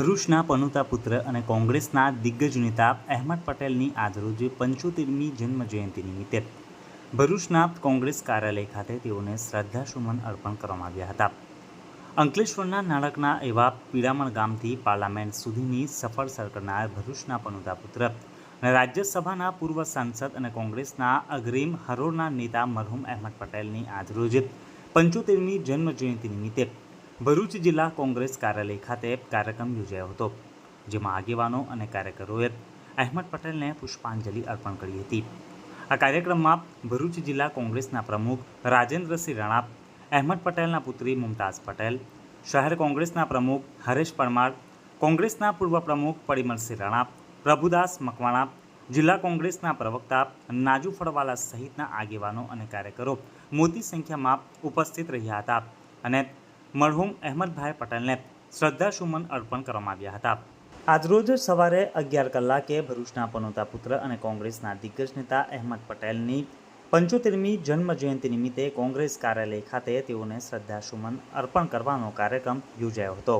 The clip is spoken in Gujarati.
ભરૂચના પનુતા પુત્ર અને કોંગ્રેસના દિગ્ગજ નેતા અહેમદ પટેલની આજરોજ પંચોતેરમી જન્મ જયંતિ નિમિત્તે ભરૂચના કોંગ્રેસ કાર્યાલય ખાતે તેઓને શ્રદ્ધાસુમન અર્પણ કરવામાં આવ્યા હતા. અંકલેશ્વરના નાળકના એવા પીડામણ ગામથી પાર્લામેન્ટ સુધીની સફળ સર કરનાર ભરૂચના પનુતા પુત્ર અને રાજ્યસભાના પૂર્વ સાંસદ અને કોંગ્રેસના અગ્રીમ હરોળના નેતા મરહુમ અહેમદ પટેલની આજરોજ પંચોતેરમી જન્મ જયંતિ નિમિત્તે ભરૂચ જિલ્લા કોંગ્રેસ કાર્યાલય ખાતે કાર્યક્રમ યોજાયો હતો, જેમાં આગેવાનો અને કાર્યકરોએ અહેમદ પટેલને પુષ્પાંજલિ અર્પણ કરી હતી. આ કાર્યક્રમમાં ભરૂચ જિલ્લા કોંગ્રેસના પ્રમુખ રાજેન્દ્રસિંહ રણાપ અહેમદ પટેલના પુત્રી મુમતાઝ પટેલ, શહેર કોંગ્રેસના પ્રમુખ હરેશ પરમાર, કોંગ્રેસના પૂર્વ પ્રમુખ પરિમલસિંહ રણાપ પ્રભુદાસ મકવાણા, જિલ્લા કોંગ્રેસના પ્રવક્તા નાજુ ફળવાલા સહિતના આગેવાનો અને કાર્યકરો મોટી સંખ્યામાં ઉપસ્થિત રહ્યા હતા અને મરહુમ અહેમદભાઈ પટેલને શ્રદ્ધાસુમન અર્પણ કરવામાં આવ્યા હતા. આજરોજ સવારે અગિયાર કલાકે ભરૂચના પનોતા પુત્ર અને કોંગ્રેસના દિગ્ગજ નેતા અહેમદ પટેલની પંચોતેરમી જન્મજયંતિ નિમિત્તે કોંગ્રેસ કાર્યાલય ખાતે તેઓને શ્રદ્ધાસુમન અર્પણ કરવાનો કાર્યક્રમ યોજાયો હતો.